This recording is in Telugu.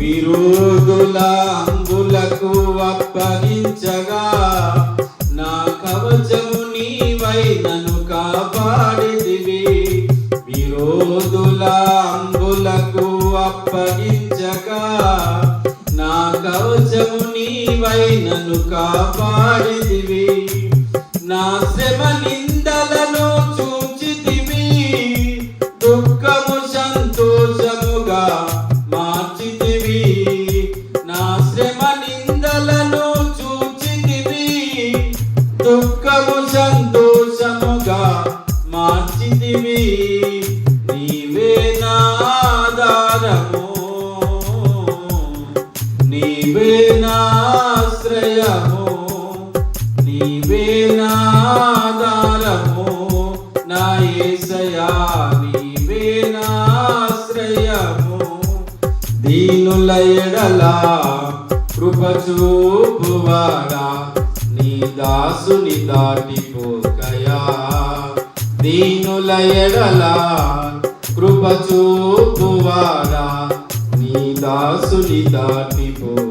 విరోధుల అంగులకు అప్పగించగా నా కవచము నీవై నన్ను కాపాడిదివి విరోధుల అంగులకు అప్పగించగా నా కవచము నీవై నన్ను కాపాడిదివి నా శ్రమ నిందలను చూచితివి. దుఃఖము సంతోష దుఃఖము సంతోషముగా మార్చితివి. నీవే నా ఆధారము. నీవే నా ఆశ్రయము. నీవే నా ఆధారము. నా ఏసయా నీవే నా ఆశ్రయము. దీనుల ఎడలా కృప చూపువాడా దాసుని దాటిపోకయా దీనుల ఎడల కృప చూపువారా. నీ దాసుని దాటిపో